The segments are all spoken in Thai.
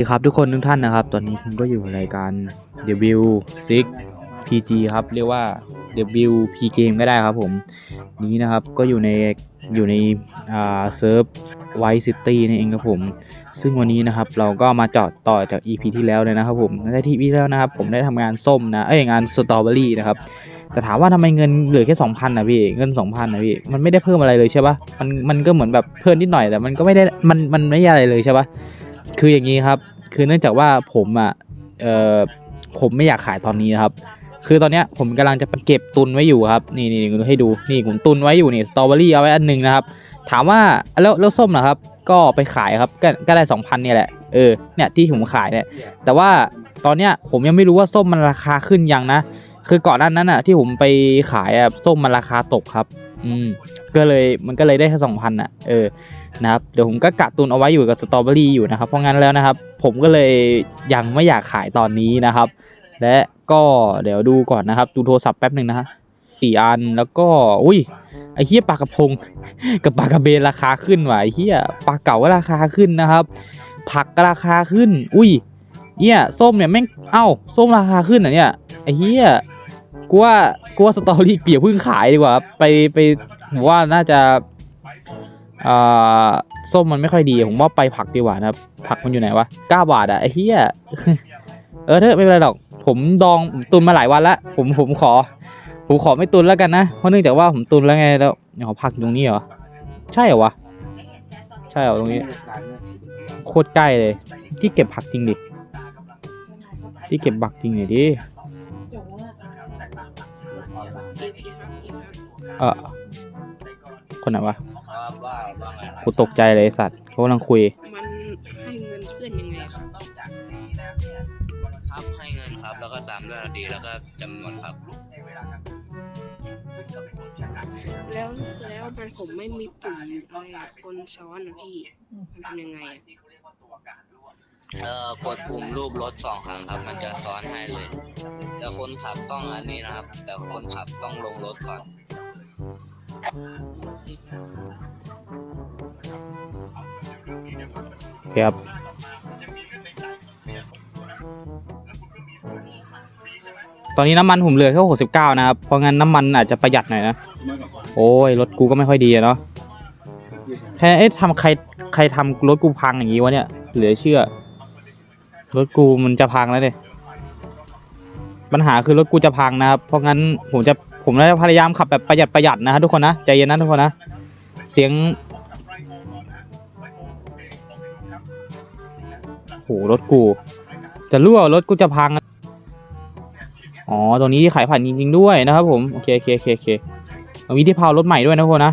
สวัสดีครับทุกคนทุกท่านนะครับ ตอนนี้ผมก็อยู่รายการ W6 PG ครับ เรียกว่า WP Game ก็ได้ครับผม นี้นะครับก็อยู่ในอยู่ในอ่าเซิร์ฟไวซิตี้นี่เองครับผม ซึ่งวันนี้นะครับเราก็มาจอดต่อจาก EP ที่แล้วเลยนะครับผมในที่ที่แล้วนะครับ ผมได้ทำงานส้มนะ เอ้ยงานสตรอเบอรี่นะครับ แต่ถามว่าทำไมเงินเหลือแค่ 2,000นะพี่ เงิน 2,000นะพี่ มันไม่ได้เพิ่มอะไรเลยใช่ปะมันมันก็เหมือนแบบเพิ่มนิดหน่อยแต่มันก็ไม่ได้ มันมันไม่ได้อะไรเลยใช่ปะ คืออย่างนี้ครับ คือเนื่องจากว่าผมอะเออผมไม่อยากขายตอนนี้นะครับ คือตอนเนี้ยผมกำลังจะเก็บตุนไว้อยู่ครับนี่นี่นี่ให้ดูนี่ผมตุนไว้อยู่นี่สตรอเบอรี่เอาไว้อันหนึ่งนะครับ ถามว่าแล้วแล้วส้มนะครับ ก็ไปขายครับก็ก็ได้สองพันเนี่ยแหละเออเนี่ยที่ผมขายเนี่ยแต่ว่าตอนเนี้ยผมยังไม่รู้ว่าส้มมันราคาขึ้นยังนะ คือก่อนหน้านั้นอะที่ผมไปขายอะส้มมันราคาตกครับ อืมก็เลยมันก็เลยได้แค่สองพันอะเออนะครับเดี๋ยวผมก็กะตุนเอาไว้อยู่กับสตรอเบอรี่อยู่นะครับ เพราะงั้นแล้วนะครับ ผมก็เลยยังไม่อยากขายตอนนี้นะครับ และก็เดี๋ยวดูก่อนนะครับ ดูโทรศัพท์แป๊บหนึ่งนะฮะสี่อันแล้วก็อุ้ยไอ้เหี้ยปลากระพงกับปลากระเบนราคาขึ้นว่ะไอ้เหี้ยปลาเก๋าก็ราคาขึ้นนะครับ ผักก็ราคาขึ้น อุ้ยเหี้ยส้มเนี่ยแม่งเอ้าส้มราคาขึ้นเหรอเนี่ยไอ้เหี้ย กูว่ากูว่าสตอรี่เกี่ยวพิ่งขายดีกว่า ไปไปผมว่าน่าจะอ่าส้มมันไม่ค่อยดี ผมว่าไปผักดีกว่านะครับ ผักมันอยู่ไหนวะเก้าบาทอะไอ้เหี้ยเออเถอะไม่เป็นไรหรอก ผมดองผมตุนมาหลายวันแล้วผมผมขอ ผมขอไม่ตุนแล้วกันนะเพราะเนื่องจากว่าผมตุนแล้วไงแล้วเนี่ยผักอยู่ตรงนี้เหรอใช่เหรอวะใช่เหรอตรงนี้โคตรใกล้เลย ที่เก็บผักจริงดิที่เก็บผักจริงหน่ยดิ เออคนไหนวะครับว่าว่าไงครับกูตกใจเลยไอ้สัตว์เขากำลังคุย มันให้เงินเพื่อนยังไงครับครับให้เงินครับ แล้วก็ตามด้วยนาทีแล้วก็จำนวนครับ แล้วแล้วมันผมไม่มีปุ่มเลยอะคนซ้อนอะพี่มันทำยังไงอะเอ่อกดปุ่มรูปรถสองครั้งครับ มันจะซ้อนให้เลย แต่คนขับต้องอันนี้นะครับ แต่คนขับต้องลงรถก่อนโอเคครับตอนนี้น้ำมันผมเหลือแค่หกสิบเก้านะครับ เพราะงั้นน้ำมันอาจจะประหยัดหน่อยนะ โอ้ยรถกูก็ไม่ค่อยดีอะเนาะแค่เอ๊ะทำใครใครทำรถกูพังอย่างงี้วะเนี่ย เหลือเชื่อ รถกูมันจะพังแล้วเนี่ยปัญหาคือรถกูจะพังนะครับ เพราะงั้นผมจะ ผมจะพยายามขับแบบประหยัดประหยัดนะฮะทุกคนนะใจเย็นนะทุกคนนะ เสียงโหรถกู จะรั่วรถกูจะพังอ๋อตรงนี้ที่ขายผ่านจริงๆด้วยนะครับผมโอเคโอเคโอเคโอเคเอามีที่เผารถใหม่ด้วยนะพวกนะ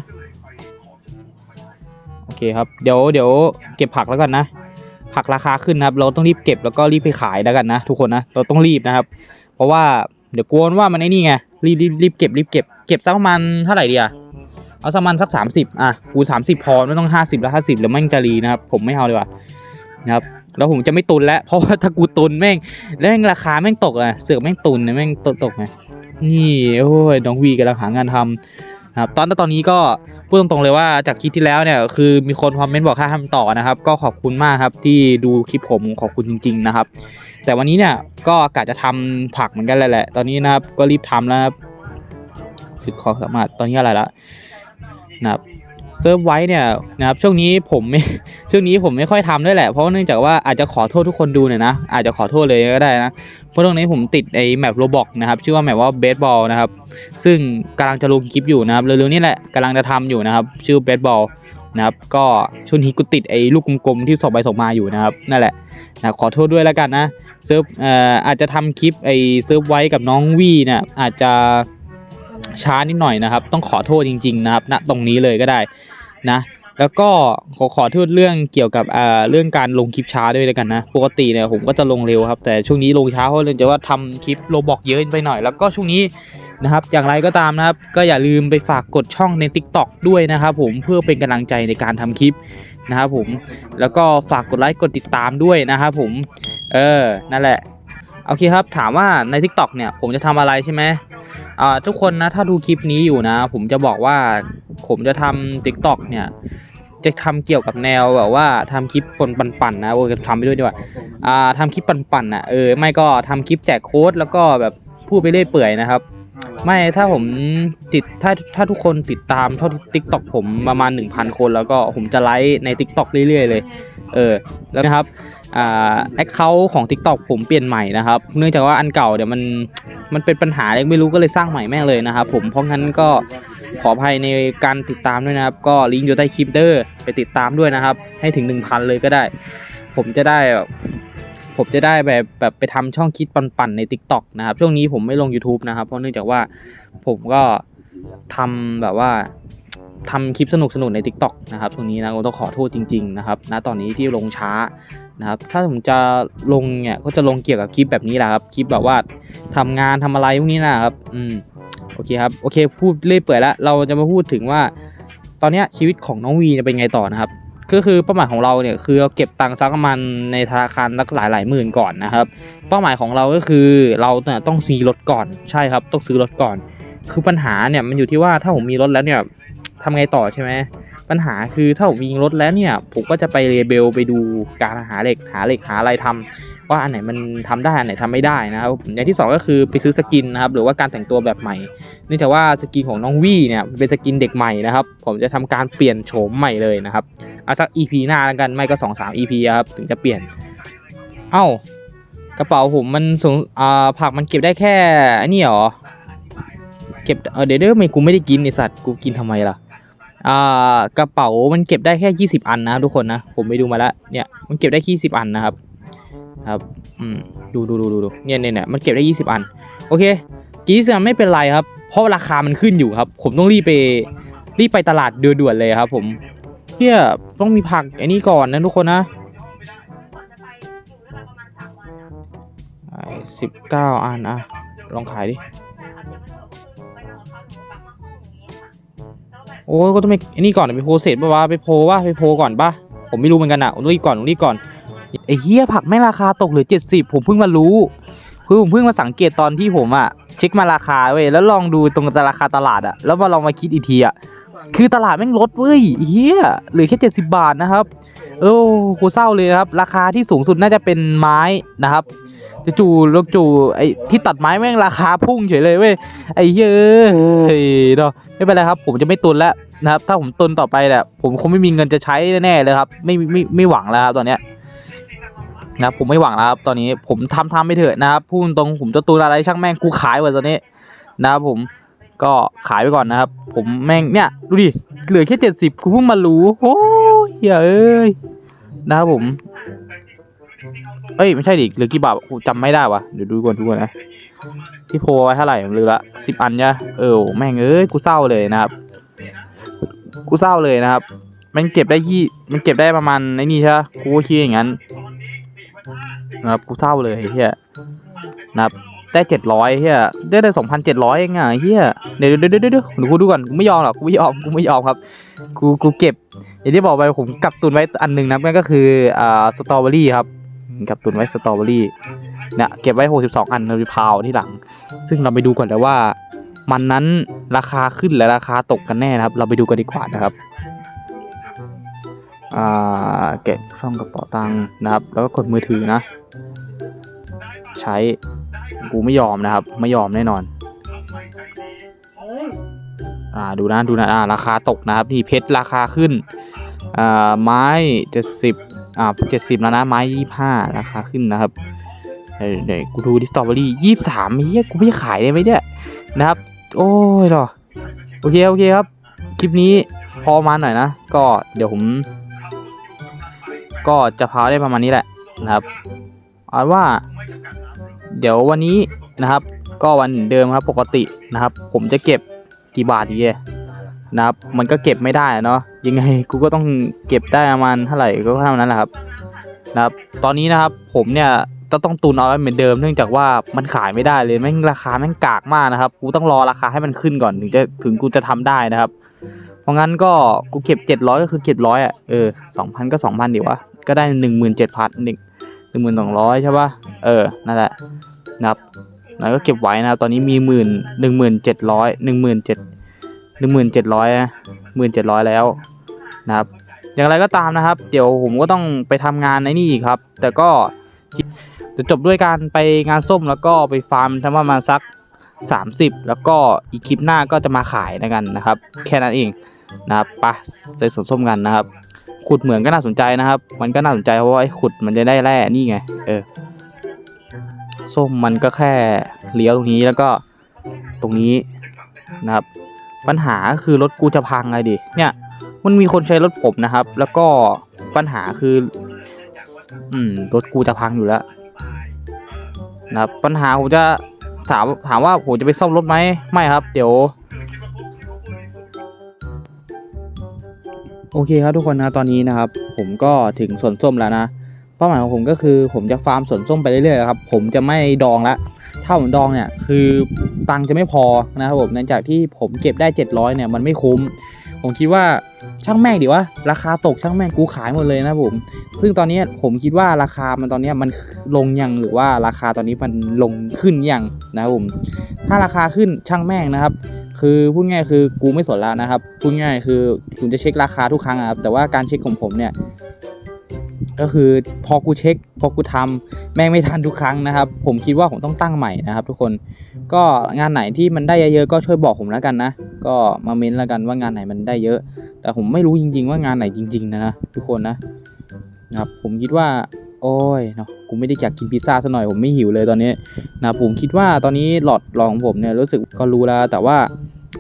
โอเคครับเดี๋ยวเดี๋ยวเก็บผักแล้วกันนะ ผักราคาขึ้นนะครับ เราต้องรีบเก็บแล้วก็รีบไปขายแล้วกันนะ ทุกคนนะเราต้องรีบนะครับ เพราะว่า เดี๋ยวกลัวว่ามันไอ้นี่ไงรีบรีบรีบเก็บรีบเก็บเก็บสักประมาณเท่าไหร่ดีอะเอาสักประมาณสักสามสิบอะกูสามสิบพอไม่ต้องห้าสิบแล้วห้าสิบแล้วแม่งจะรีนะครับผมไม่เอาเลยว่ะนะครับแล้วผมจะไม่ตุนแล้วเพราะว่าถ้ากูตุนแม่งแล้วแม่งราคาแม่งตกอะเสือกแม่งตุนนี่ยแม่งตกตกไงนี่โอ้ยน้องวีกำลังหางานทำนะครับตอนตอนนี้ก็พูดตรงๆเลยว่าจากคลิปที่แล้วเนี่ยคือมีคนคอมเมนต์บอกให้ทำต่อนะครับ ก็ขอบคุณมากครับที่ดูคลิปผมขอบคุณจริง ๆ นะครับ แต่วันนี้เนี่ยก็กะจะทำผักเหมือนกันแหละตอนนี้นะครับก็รีบทำแล้วนะครับสุดความสามารถตอนนี้อะไรละนะครับเซิร์ฟไว้เนี่ยนะครับช่วงนี้ผมไม่ช่วงนี้ผมไม่ค่อยทำด้วยแหละเพราะเนื่องจากว่าอาจจะขอโทษทุกคนดูหน่อยนะอาจจะขอโทษเลยก็ได้นะเพราะตรงนี้ผมติดไอ้แมปโรบอกนะครับชื่อว่าแมปว่าเบสบอลนะครับซึ่งกำลังจะลงคลิปอยู่นะครับเร็วๆนี้แหละกำลังจะทำอยู่นะครับชื่อเบสบอล นะครับ ก็ช่วงนี้กูติดไอ้ลูกกลมๆที่ส่งไปส่งมาอยู่นะครับนั่นแหละนะขอโทษด้วยแล้วกันนะเซิร์ฟเอ่ออาจจะทำคลิปไอ้เซิร์ฟไว้กับน้องวีเนี่ยอาจจะช้านิดหน่อยนะครับ ต้องขอโทษจริง ๆ นะครับณตรงนี้เลยก็ได้นะแล้วก็ขอขอโทษเรื่องเกี่ยวกับเอ่อเรื่องการลงคลิปช้าด้วยแล้วกันนะ ปกติเนี่ยผมก็จะลงเร็วครับ แต่ช่วงนี้ลงช้าเพราะเนื่องจากว่าทำคลิปโลบอกเยอะไปหน่อย แล้วก็ช่วงนี้ นะครับ อย่างไรก็ตามนะครับ ก็อย่าลืมไปฝากกดช่องใน Tik t o อกด้วยนะครับ ผมเพื่อเป็นกำลังใจในการทำคลิปนะครับผมแล้วก็ฝากกดไลค์กดติดตามด้วยนะครับผมเออนั่นแหละโอเคครับถามว่าใน Tik t o อกเนี่ยผมจะทำอะไรใช่ไหมอ่าทุกคนนะถ้าดูคลิปนี้อยู่นะ ผมจะบอกว่าผมจะทำ Tik t o อกเนี่ยจะทำเกี่ยวกับแนวแบบว่าทำคลิปปนปั่นๆนะโอ้ยทำไปด้วยดีกว่าอ่าทำคลิปปั่นๆอะเออไม่ก็ทำคลิปแจกโค้ดแล้วก็แบบพูดไปเรื่อยเปื่อยนะครับ ไม่ถ้าผมติดถ้าถ้าทุกคนติดตามเท่าที่ทิกตอกผมประมาณ 1,000 คนแล้วก็ผมจะไลฟ์ใน t ิ k t o k เรื่อยๆเลย เออแล้วนะครับอ่าแอคเคาท์ของ TikTok ผมเปลี่ยนใหม่นะครับเนื่องจากว่าอันเก่าเดี๋ยวมันมันเป็นปัญหาอะไรไม่รู้ก็เลยสร้างใหม่แม่งเลยนะครับผมเพราะงั้นก็ขออภัยในการติดตามด้วยนะครับ ก็ลิงก์อยู่ใต้คลิปเดอร์ไปติดตามด้วยนะครับ ให้ถึง 1,000 เลยก็ได้ ผมจะได้แบบ ผมจะได้แบบแบบไปทำช่องคิดปั่นๆใน TikTok นะครับ ช่วงนี้ผมไม่ลง YouTube นะครับ เพราะเนื่องจากว่าผมก็ทำแบบว่าทำคลิปสนุกๆใน TikTok นะครับช่วงนี้นะผมต้องขอโทษจริง ๆ นะครับณตอนนี้ที่ลงช้านะครับถ้าผมจะลงเนี่ยก็จะลงเกี่ยวกับคลิปแบบนี้แหละครับคลิปแบบว่าทำงานทำอะไรพวกนี้นะครับอืมโอเคครับโอเคพูดเรื่อยเปื่อยแล้วเราจะมาพูดถึงว่า ตอนนี้ชีวิตของน้องวีจะเป็นไงต่อนะครับ ก็คือเป้าหมายของเราเนี่ยคือเราเก็บตังค์สักประมาณในธนาคารสักหลายหลายหมื่นก่อนนะครับ เป้าหมายของเราก็คือเราเนี่ยต้องซื้อรถก่อนใช่ครับ ต้องซื้อรถก่อน คือปัญหาเนี่ยมันอยู่ที่ว่าถ้าผมมีรถแล้วเนี่ยทำไงต่อใช่ไหมปัญหาคือถ้าผมมีรถแล้วเนี่ยผมก็จะไปเรเบลไปดูการหาเหล็กหาเหล็กหาอะไรทำ ว่าอันไหนมันทำได้อันไหนทำไม่ได้นะครับอย่างที่สองก็คือไปซื้อสกินนะครับหรือว่าการแต่งตัวแบบใหม่เนื่องจากว่าสกินของน้องวี่เนี่ยเป็นสกินเด็กใหม่นะครับ ผมจะทำการเปลี่ยนโฉมใหม่เลยนะครับเอาสัก EP หน้าแล้วกันไม่ก็สองสาม EP อะครับถึงจะเปลี่ยน เอ้ากระเป๋าผมมันสูงอ่าผักมันเก็บได้แค่อันนี้หรอเก็บเออเดี๋ยวเดี๋ยวไม่กูไม่ได้กินไอสัตว์กูกินทำไมล่ะอ่ากระเป๋ามันเก็บได้แค่ยี่สิบอันนะทุกคนนะผมไปดูมาแล้วเนี่ยมันเก็บได้ยี่สิบอันนะครับ ครับ อืม ดูดูดูดูดูเนี่ยเนี่ยเนี่ยมันเก็บได้ยี่สิบอัน โอเคยี่สิบอันไม่เป็นไรครับ เพราะราคามันขึ้นอยู่ครับ ผมต้องรีบไป รีบไปตลาดด่วนๆเลยครับ ผมเที่ยต้องมีผักไอ้นี่ก่อนนะทุกคนนะสิบเก้าอันอะลองขายดิ โอ้ก็ต้องไปไอ้นี่ก่อนไปโพสเสร็จป่าวะไปโพว่าไปโพก่อนป่ะผมไม่รู้เหมือนกันอะผมต้องรีบก่อนรีบก่อน ไอ้เหี้ยผักแม่ราคาตกเหลือเจ็ดสิบผมเพิ่งมารู้ คือผมเพิ่งมาสังเกตตอนที่ผมอะเช็คมาราคาเว้ยแล้วลองดูตรงราคาตลาดอะแล้วมาลองมาคิดอีกทีอะคือตลาดแม่งลดเว้ยเหี้ยเหลือแค่เจ็ดสิบาทนะครับ เออโคเศร้าเลยครับ ราคาที่สูงสุดน่าจะเป็นไม้นะครับจู่ๆล้วจู่ไอ้ที่ตัดไม้แม่งราคาพุ่งเฉยเลยเว้ยไอ้เหี้ยเอ้ยเนาะไม่เป็นไรครับ ผมจะไม่ตุนแล้วนะครับ ถ้าผมตุนต่อไปแหละผมคงไม่มีเงินจะใช้แน่เลยครับ ไม่ไม่ไม่หวังแล้วครับตอนเนี้ย นะครับผมไม่หวังแล้วครับตอนนี้ผมทำทำไปเถอะนะครับพูดตรงผมจะตุนอะไรช่างแม่งกูขายหมดตอนนี้นะครับผมก็ขายไปก่อนนะครับ ผมแม่งเนี่ยดูดิเหลือแค่เจ็ดสิบกูเพิ่งมารู้โอ้ยเอ้ยนะครับผมเอ้ยไม่ใช่ดิเหลือกี่บาทกูจำไม่ได้วะเดี๋ยวดูก่อนดูก่อนนะที่โพไว้เท่าไหร่ผมลืมละสิบอันเนี่ยเออแม่งเอ้ยกูเศร้าเลยนะครับ กูเศร้าเลยนะครับ มันเก็บได้ยี่มันเก็บได้ประมาณไอ้นี่ใช่ไหมกูคิดอย่างนั้น นะครับกูเศร้าเลยเฮียนะครับได้เจ็ดร้อยเฮียได้ได้สองพันเจ็ดร้อยเองอะเฮียเดี๋ยวเดี๋ยวเดี๋ยวเดี๋ยวเดี๋ยวกูดูก่อนกูไม่ยอมหรอกกูไม่ยอมกูไม่ยอมครับกูกูเก็บ อย่างที่บอกไปผมกักตุนไว้อันหนึ่งนะนั่นก็คืออ่าสตรอเบอรี่ครับกักตุนไว้สตรอเบอรี่เนี่ยเก็บไว้หกสิบสองอันเราจะพาวที่หลัง ซึ่งเราไปดูก่อนแล้วว่า มันนั้นราคาขึ้นและราคาตกกันแน่นะครับ เราไปดูกันดีกว่านะครับ เก็บช่องกระเป๋าตังค์นะครับ แล้วก็กดมือถือนะ ใช้กูไม่ยอมนะครับ ไม่ยอมแน่นอน อ่าดูนะดูนะอ่าราคาตกนะครับนี่เพชรราคาขึ้นอ่าไม้เจ็ดสิบอ่าเจ็ดสิบแล้วนะไม้ยี่ห้าราคาขึ้นนะครับเดี๋ยวเดี๋ยวกูดูดิสตรอเบอรี่ยี่สามเฮียกูไม่ขายได้ไหมเนี่ยนะครับ โอ้ยหรอโอเคโอเคครับ คลิปนี้พอมาหน่อยนะ ก็เดี๋ยวผม ก็จะพาได้ประมาณนี้แหละนะครับเอาว่า เดี๋ยววันนี้นะครับ ก็วันเดิมครับปกตินะครับ ผมจะเก็บกี่บาทดีนะครับ มันก็เก็บไม่ได้เนาะยังไงกูก็ต้องเก็บได้ประมาณเท่าไหร่ก็เท่านั้นแหละครับนะครับ ตอนนี้นะครับผมเนี่ยจะต้องตุนเอาไว้เหมือนเดิมเนื่องจากว่ามันขายไม่ได้เลยแม่งราคาแม่งกากมากนะครับ กูต้องรอราคาให้มันขึ้นก่อนถึงจะถึงกูจะทำได้นะครับ เพราะงั้นก็กูเก็บเจ็ดร้อยก็คือเก็บร้อยอะเออสองพันก็สองพันดีวะ ก็ได้หนึ่งหมื่นเจ็ดพันหนึ่งหนึ่งหมื่นสองร้อยใช่ป่ะ เออ นั่นแหละนะครับแล้วก็เก็บไว้นะครับตอนนี้มีหมื่นหนึ่งหมื่นเจ็ดร้อยหนึ่งหมื่นเจ็ดหนึ่งหมื่นเจ็ดร้อยหมื่นเจ็ดร้อยแล้วนะครับ อย่างไรก็ตามนะครับ เดี๋ยวผมก็ต้องไปทำงานในนี่อีกครับ แต่ก็จะจบด้วยการไปงานส้มแล้วก็ไปฟาร์มทั้งประมาณสัก 30 แล้วก็อีกคลิปหน้าก็จะมาขายนะกันนะครับ แค่นั้นเองนะครับไปใส่สวนส้มกันนะครับ ขุดเหมืองก็น่าสนใจนะครับ มันก็น่าสนใจเพราะว่าไอ้ขุดมันจะได้แร่นี่ไง เออ ส้มมันก็แค่เลี้ยวตรงนี้แล้วก็ตรงนี้นะครับ ปัญหาคือรถกูจะพังไงดิ เนี่ย มันมีคนใช้รถผมนะครับ แล้วก็ปัญหาคือ อืม รถกูจะพังอยู่แล้วนะครับ ปัญหาผมจะถามถามว่าผมจะไปซ่อมรถไหมไม่ครับ เดี๋ยว โอเคครับทุกคนนะตอนนี้นะครับผมก็ถึงสวนส้มแล้วนะเป้าหมายของผมก็คือผมจะฟาร์มสวนส้มไปเรื่อยๆครับผมจะไม่ดองละถ้าผมดองเนี่ยคือตังค์จะไม่พอนะครับผมเนื่องจากที่ผมเก็บได้ 700เนี่ยมันไม่คุ้ม ผมคิดว่าช่างแม่งดีวะราคาตกช่างแม่งกูขายหมดเลยนะผม ซึ่งตอนนี้ผมคิดว่าราคามันตอนนี้มันลงยังหรือว่าราคาตอนนี้มันลงขึ้นยังนะครับผมถ้าราคาขึ้นช่างแม่งนะครับ คือพูดง่ายคือกูไม่สนแล้วนะครับพูดง่ายคือผมจะเช็คราคาทุกครั้งครับแต่ว่าการเช็คของผมเนี่ย ก็คือพอกูเช็ค พอกูทำแม่งไม่ทันทุกครั้งนะครับ ผมคิดว่าผมต้องตั้งใหม่นะครับ ทุกคนก็งานไหนที่มันได้เยอะๆก็ช่วยบอกผมแล้วกันนะก็มาเม้นแล้วกันว่างานไหนมันได้เยอะ แต่ผมไม่รู้จริง ๆ ว่างานไหนจริง ๆ นะนะทุกคนนะครับผมคิดว่า โอ้ยเนาะกูไม่ได้อยากกินพิซซ่าซะหน่อยผมไม่หิวเลยตอนนี้นะผมคิดว่าตอนนี้หลอดรองของผมเนี่ยรู้สึกก็รู้แล้วแต่ว่า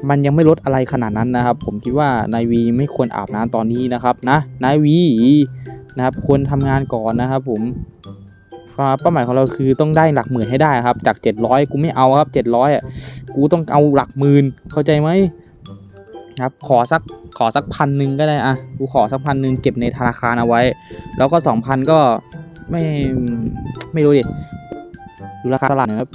มันยังไม่ลดอะไรขนาดนั้นนะครับ ผมคิดว่านายวีไม่ควรอาบน้ำตอนนี้นะครับนะนายวีนะครับควรทำงานก่อนนะครับ ผมเป้าหมายของเราคือต้องได้หลักหมื่นให้ได้ครับ จาก 700 กูไม่เอาครับ 700อะกูต้องเอาหลักหมื่นเข้าใจไหมครับขอสักขอสักพันหนึ่งก็ได้อะกูขอสักพันหนึ่งเก็บในธนาคารเอาไว้ แล้วก็สองพันก็ ไม่ไม่รู้ดิ ดูราคาตลาดหน่อยครับ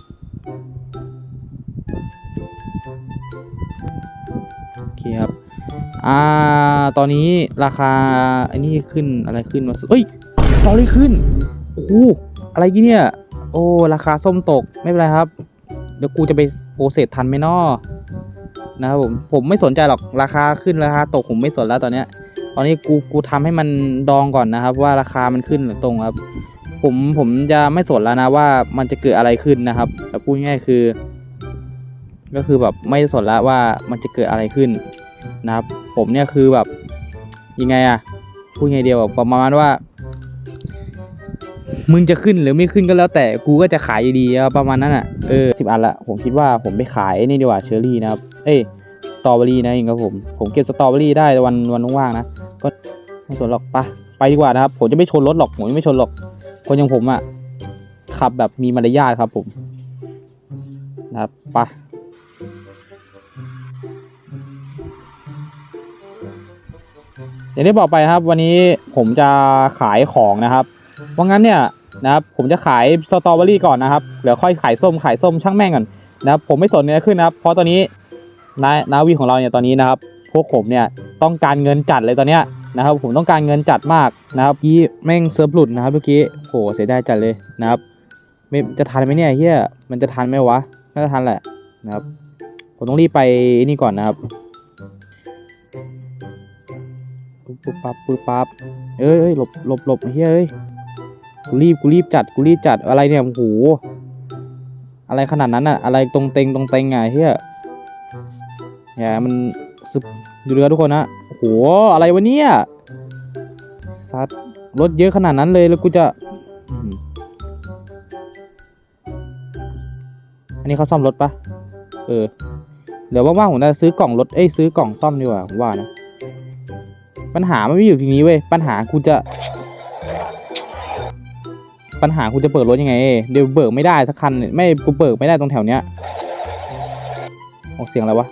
โอเคครับอ่าตอนนี้ราคาอันนี้ขึ้นอะไรขึ้นมาเฮ้ยตอรี่ขึ้นโอ้โหอะไรกี่เนี่ย โอ้ราคาส้มตกไม่เป็นไรครับ เดี๋ยวกูจะไปโปรเซสทันไหมนอนะครับผมผมไม่สนใจหรอกราคาขึ้นราคาตกผมไม่สนแล้วตอนเนี้ย ตอนนี้กูกูทำให้มันดองก่อนนะครับ ว่าราคามันขึ้นหรือตรงครับ ผมผมจะไม่สนแล้วนะว่ามันจะเกิดอะไรขึ้นนะครับแต่พูดง่ายๆคือ ก็คือแบบไม่สนแล้วว่ามันจะเกิดอะไรขึ้นนะครับ ผมเนี่ยคือแบบยังไงอะพูดไงเดียวแบบประมาณว่า มึงจะขึ้นหรือไม่ขึ้นก็แล้วแต่กูก็จะขายอยู่ดีประมาณนั้นอะเออสิบอันละผมคิดว่าผมไปขายนี่ดีกว่าเชอร์รี่นะครับ เอ้ยสตรอเบอรี่นะเองครับผม ผมเก็บสตรอเบอรี่ได้วันวันว่างๆนะ ไม่สนหรอกปะไปดีกว่านะครับ ผมจะไม่ชนรถหรอกผมจะไม่ชนหรอก คนอย่างผมอะ่ะขับแบบมีมารยาทครับผมนะครับปะอย่างที่บอกไปนะครับ วันนี้ผมจะขายของนะครับ เพราะงั้นเนี่ยนะครับผมจะขายสตรอเบอรี่ก่อนนะครับเดี๋ยวค่อยขายส้มขายส้มช่างแม่งก่อนนะครับผมไม่สนเนี่ยขึ้นนะครับ เพราะตอนนี้นานาวีของเราเนี่ยตอนนี้นะครับ พวกผมเนี่ยต้องการเงินจัดเลยตอนเนี้ย นะครับผมต้องการเงินจัดมากนะครับยี่แม่งเซิร์ฟหลุดนะครับเมื่อกี้โหเสียดายจัดเลยนะครับไม่จะทันไหมเนี่ยเฮียมันจะทันไหมวะน่าจะทันแหละนะครับผมต้องรีบไปนี่ก่อนนะครับปุ๊บปุ๊บปั๊บปุ๊บปั๊บเอ้ยเอ้ยหลบหลบหลบเฮียเอ้ยกูรีบกูรีบจัดกูรีบจัดอะไรเนี่ยโอ้โหอะไรขนาดนั้นอะอะไรตรงเต็งตรงเต็งอะเฮียอย่ามันซึบ ดูเรือทุกคนนะโหอะไรวะเนี่ยซัดรถเยอะขนาดนั้นเลยแล้วกูจะ อันนี้เขาซ่อมรถปะเออ เดี๋ยวว่างๆผมจะซื้อกล่องรถเอ้ยซื้อกล่องซ่อมดีกว่าผมว่านะ ปัญหามันไม่อยู่ทีนี้เว้ย ปัญหากูจะ ปัญหากูจะเปิดรถยังไง เดี๋ยวเบิกไม่ได้สักคันเนี่ยไม่กูเบิกไม่ได้ตรงแถวเนี้ยออกเสียงอะไรวะ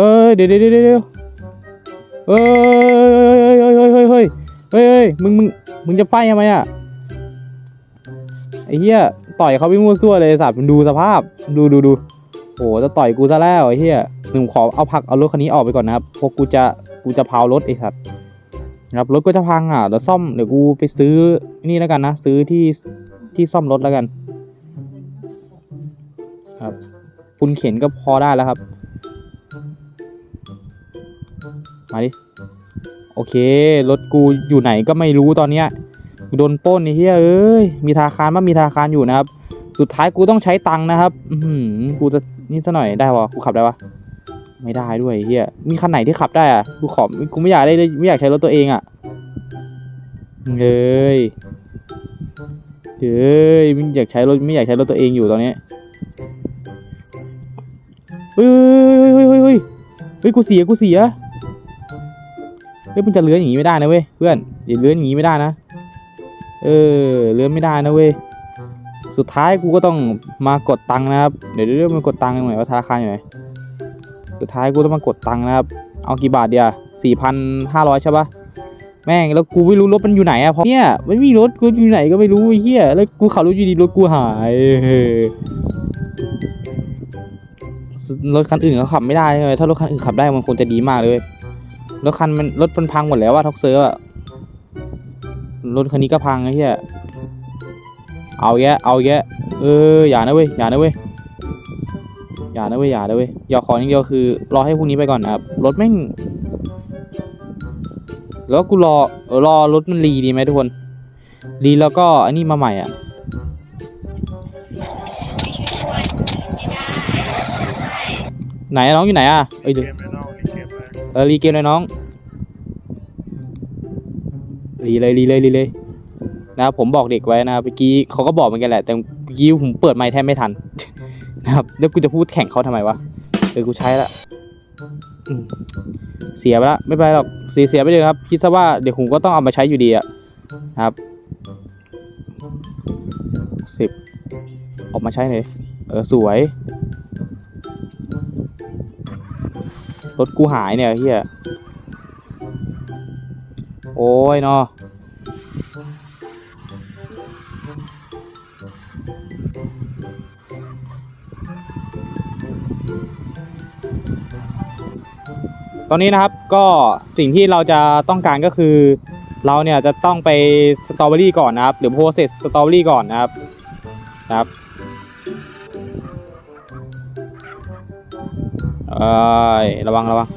อ้ยเดี๋ยวเดี๋ยวเดี๋ยวเอ้ยเฮ้ยเฮ้ยเฮ้ยเฮ้ยเฮ้ยเฮ้ยมึงมึงมึงจะไฟทำไมอะไอ้เหี้ยต่อยเขาไปมั่วซั่วเลยสัตว์มึงดูสภาพดูดูดูโอ้จะต่อยกูซะแล้วไอ้เหี้ยหนึ่งขอเอาพักเอารถคันนี้ออกไปก่อนนะครับพราะกูจะกูจะเผารถไอ้สัตว์นะครับรถก็จะพังอะเดี๋ยวซ่อมเดี๋ยวกูไปซื้อนี่แล้วกันนะซื้อที่ที่ซ่อมรถแล้วกัน ครับ คุณเข็นก็พอได้แล้วครับ มาดิ โอเค รถกูอยู่ไหนก็ไม่รู้ตอนเนี้ยกูโดนป้นไอ้เหี้ยเอ้ย มีธนาคารมั้ยมีธนาคารอยู่นะครับ สุดท้ายกูต้องใช้ตังค์นะครับอือหือกูจะนี่ซะหน่อยได้ปะกูขับได้ปะไม่ได้ด้วยเฮียมีคันไหนที่ขับได้อะกูขอกูไม่อยากได้ไม่อยากใช้รถตัวเองอะเฮ้ยเฮ้ยไม่อยากใช้รถไม่อยากใช้รถตัวเองอยู่ตอนนี้เฮ้ยเฮ้ยเฮ้ยเฮ้ยเฮ้ยเฮ้ยกูเสียกูเสีย เฮ้ยมึงจะเลื้อนอย่างงี้ไม่ได้นะเว้ยเพื่อนอย่าเลื้อนอย่างงี้ไม่ได้นะ เออเลื้อนไม่ได้นะเว้ยสุดท้ายกูก็ต้องมากดตังค์นะครับเดี๋ยวเดี๋ยวมากดตังค์หน่อยว่าธนาคารอยู่ไหนสุดท้ายกูต้องมากดตังค์นะครับ เอากี่บาทเดียวสี่พันห้าร้อยใช่ปะแม่งแล้วกูไม่รู้รถมันอยู่ไหนอะเพราะเนี่ยไม่มีรถกูอยู่ไหนก็ไม่รู้ไอ้เหี้ยแล้วกูขับรถอยู่ดีรถกูหายรถคันอื่นเขาขับไม่ได้เลยถ้ารถคันอื่นขับได้มันคงจะดีมากเลย รถคันมันรถมันพังหมดแล้วอะท็อกเซอร์อะรถคันนี้ก็พังไอ้เหี้ยเอาแยะเอาแยะเอออย่านะเว้ยอย่านะเว้ยอย่านะเว้ยอย่านะเว้ยอย่าขออย่างเดียวคือรอให้พรุ่งนี้ไปก่อนนะครับรถแม่งแล้วกูรอรอรถมันรีดีไหมทุกคนรีแล้วก็อันนี้มาใหม่อะไหนน้องอยู่ไหนอะเอ้ยเดี๋ยว เออรีเกมเลยน้องรีเลยรีเลยรีเลยนะครับผมบอกเด็กไว้นะเมื่อกี้เขาก็บอกเหมือนกันแหละ แต่เมื่อกี้ผมเปิดไมค์แทบไม่ทันนะครับแล้วกูจะพูดแข่งเขาทำไมวะเออกูใช้ละเสียไปละไม่เป็นไรหรอกเสียเสียไปเลยครับ คิดซะว่าเดี๋ยวผมก็ต้องเอามาใช้อยู่ดีอะนะครับสิบออกมาใช้เลยเออสวย รถกูหายเนี่ยเฮียโอ้ยเนาะตอนนี้นะครับก็สิ่งที่เราจะต้องการก็คือ เราเนี่ยจะต้องไปสตรอเบอรี่ก่อนนะครับ หรือโปรเซสสตรอเบอรี่ก่อนนะครับนะครับ เอ้ยระวังระวัง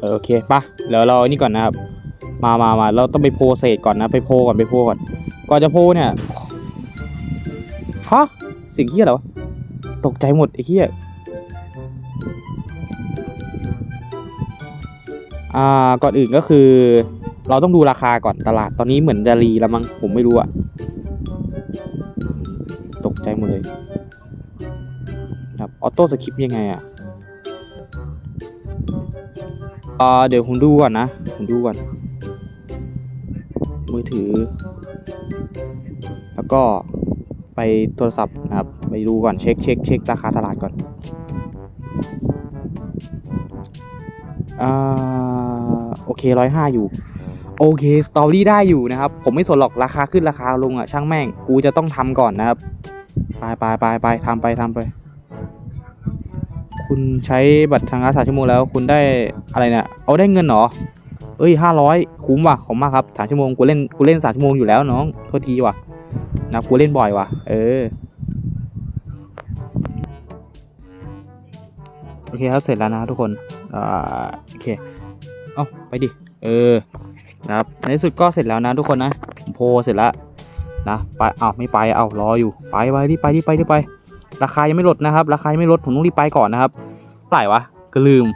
เออโอเคปะเดี๋ยวเรานี่ก่อนนะครับ มามามาเราต้องไปโพสเซสก่อนนะ ไปโพก่อนไปโพก่อน ก่อนจะโพเนี่ย ฮะ สิ่งที่อะไรวะตกใจหมดไอ้เหี้ย อ่า ก่อนอื่นก็คือ เราต้องดูราคาก่อนตลาดตอนนี้เหมือนจะรีแล้วมั้งผมไม่รู้อะตกใจหมดเลยครับออโต้สคริปต์ยังไงอะอ่าเดี๋ยวผมดูก่อนนะ ผมดูก่อน มือถือ แล้วก็ไปโทรศัพท์นะครับ ไปดูก่อนเช็คเช็คเช็คราคาตลาดก่อนอ่าโอเคร้อยห้าอยู่ โอเคสตอรี่ได้อยู่นะครับ ผมไม่สนหรอกราคาขึ้นราคาลงอะช่างแม่งกูจะต้องทำก่อนนะครับ ไปไปไปไปทำไปทำไป คุณใช้บัตรทางร้านสามชั่วโมงแล้ว คุณได้อะไรเนี่ยเอาได้เงินหรอเอ้ยห้าร้อยคุ้มว่ะขอบมากครับสามชั่วโมงกูเล่นกูเล่นสามชั่วโมงอยู่แล้วน้องโทษทีว่ะนะกูเล่นบ่อยว่ะ เออโอเคครับเสร็จแล้วนะทุกคนอ่าโอเค เอ้าไปดิ เออ นะครับในสุดก็เสร็จแล้วนะทุกคนนะผมโพเสร็จแล้วนะไปเอ้าไม่ไปเอ้ารออยู่ไปไปรีบไปรีบไปรีบไป ราคายังไม่ลดนะครับ ราคายังไม่ลดผมต้องรีบไปก่อนนะครับเท่าไหร่วะก็ลืม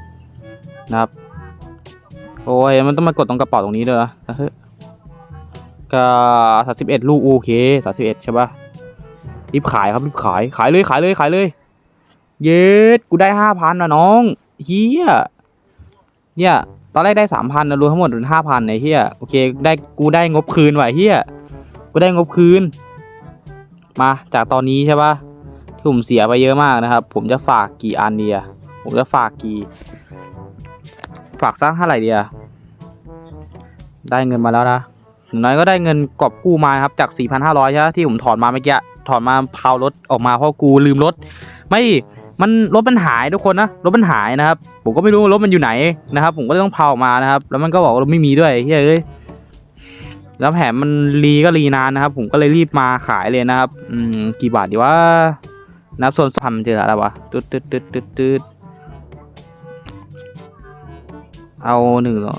นะครับโอ้ยมันต้องมากดตรงกระเป๋าตรงนี้ด้วยนะฮ้ยก็สามสิบเอ็ดลูกโอเคสามสิบเอ็ดใช่ปะรีบขายครับรีบขายขายเลยขายเลยขายเลย เย็ดกูได้ห้าพันนะน้องเฮียเนี่ย อนแรกได้สามพันนะรวมทั้งหมดเป็นห้าพันไอ้เฮียโอเคได้กูได้งบคืนว่ะไอ้เฮียกูได้งบคืน มาจากตอนนี้ใช่ปะที่ผมเสียไปเยอะมากนะครับ ผมจะฝากกี่อันเดียผมจะฝากกี่ ฝากสักเท่าไหร่เดียได้เงินมาแล้วนะอย่างน้อยก็ได้เงินกอบกู้มาครับจาก 4,500ใช่ไหมที่ผมถอนมาเมื่อกี้ถอนมาพาวรถออกมาเพราะกูลืมรถ ไม่ มันรถมันหายทุกคนนะรถมันหายนะครับ ผมก็ไม่รู้รถมันอยู่ไหนนะครับ ผมก็เลยต้องพาออกมานะครับ แล้วมันก็บอกว่ารถไม่มีด้วยเฮ้ยแล้วแผนมันรีก็รีนานนะครับ ผมก็เลยรีบมาขายเลยนะครับ อืมกี่บาทดีวะนับส่วนทำเจออะไรวะตึ๊ดตึ๊ดตึ๊ดตึ๊ดตึ๊ดเอาหนึ่งเหรอ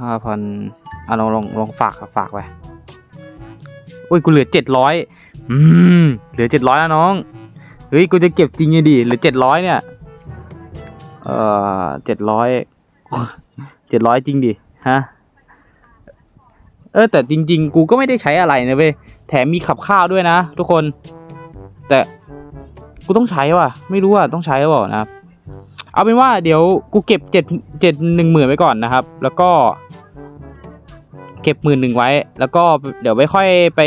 ห้าพันอะลองลองลองฝากฝากไปอุ้ยกูเหลือเจ็ดร้อย อืมเหลือเจ็ดร้อยแล้วน้อง เฮ้ยกูจะเก็บจริงไงดิเหลือเจ็ดร้อยเนี่ย เอ่อเจ็ดร้อยเจ็ดร้อยจริงดิฮะ เออแต่จริง ๆ กูก็ไม่ได้ใช้อะไรนะเว้ยแถมมีขับข้าวด้วยนะทุกคน แต่กูต้องใช้ว่ะ ไม่รู้ว่าต้องใช้หรือเปล่านะครับ เอาเป็นว่าเดี๋ยวกูเก็บเจ็ดเจ็ดหนึ่งหมื่นไว้ก่อนนะครับ แล้วก็ เก็บหมื่นหนึ่งไว้ แล้วก็เดี๋ยวไว้ค่อยไป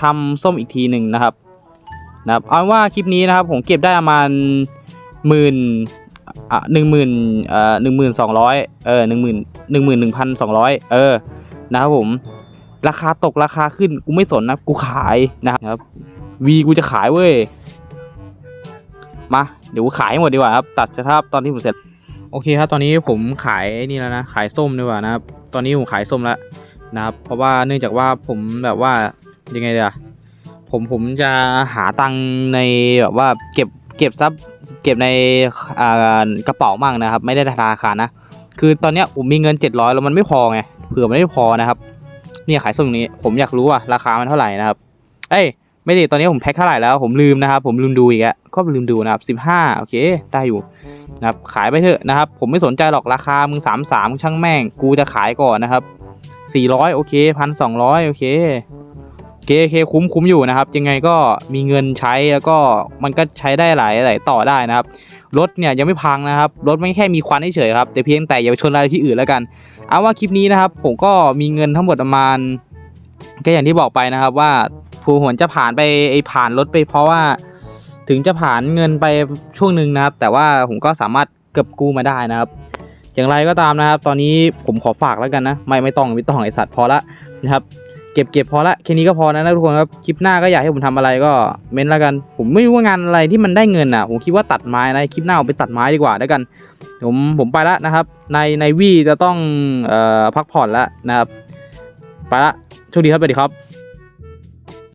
ทำส้มอีกทีหนึ่งนะครับนะครับเอาว่าคลิปนี้นะครับผมเก็บได้ประมาณหมื่นอะหนึ่งหมื่นเอ่อหนึ่งหมื่นสองร้อยเออหนึ่งหมื่นหนึ่งหมื่นหนึ่งพันสองร้อยเออนะครับผมราคาตกราคาขึ้นกูไม่สนนะกูขายนะครับวีกูจะขายเว้ยมาเดี๋ยวกูขายให้หมดดีกว่าครับตัดสภาพตอนที่ผมเสร็จโอเคครับตอนนี้ผมขายนี่แล้วนะขายส้มดีกว่านะครับตอนนี้ผมขายส้มแล้วนะครับเพราะว่าเนื่องจากว่าผมแบบว่า ยังไงเดียผมผมจะหาตังในแบบว่าเก็บเก็บทรัพย์เก็บในอ่ากระเป๋ามั่งนะครับ ไม่ได้ธนาคารนะ คือตอนเนี้ยผมมีเงิน 700 แล้วมันไม่พอไงเผื่อมันไม่พอนะครับเนี่ยขายส้มอย่างนี้ผมอยากรู้ว่าราคามันเท่าไหร่นะครับ เอ้ยไม่ดิตอนนี้ผมแพ็คเท่าไหร่แล้ว ผมลืมนะครับ ผมลืมดูอีกอะก็ลืมดูนะครับ15โอเคได้อยู่นะครับขายไปเถอะนะครับ ผมไม่สนใจหรอกราคามึง33ช่างแม่ง กูจะขายก่อนนะครับ400โอเค1,200โอเคโอเค โอเคคุ้มคุ้มอยู่นะครับ ยังไงก็มีเงินใช้แล้วก็มันก็ใช้ได้หลายหลายต่อได้นะครับ รถเนี่ยยังไม่พังนะครับ รถไม่แค่มีควันเฉยๆครับ แต่เพียงแต่อย่าไปชนอะไรที่อื่นแล้วกัน เอาว่าคลิปนี้นะครับ ผมก็มีเงินทั้งหมดประมาณ ก็อย่างที่บอกไปนะครับ ว่าภูหวนจะผ่านไปไอผ่านรถไปเพราะว่า ถึงจะผ่านเงินไปช่วงหนึ่งนะครับ แต่ว่าผมก็สามารถเก็บกู้มาได้นะครับอย่างไรก็ตามนะครับ ตอนนี้ผมขอฝากแล้วกันนะ ไม่ไม่ต้องไม่ต้องไอสัตว์พอละนะครับ ก็บเก็บพอละแค่นี้ก็พอนะทุกคนครับคลิปหน้าก็อยากให้ผมทำอะไรก็เม้นแล้วกัน ผมไม่รู้ว่างานอะไรที่มันได้เงินอะผมคิดว่าตัดไม้นะคลิปหน้าเอาไปตัดไม้ดีกว่าแล้วกัน ผมผมไปละนะครับ ในในวีจะต้องเอ่อพักผ่อนละนะครับ ไปละโชคดีครับสวัสดีครับ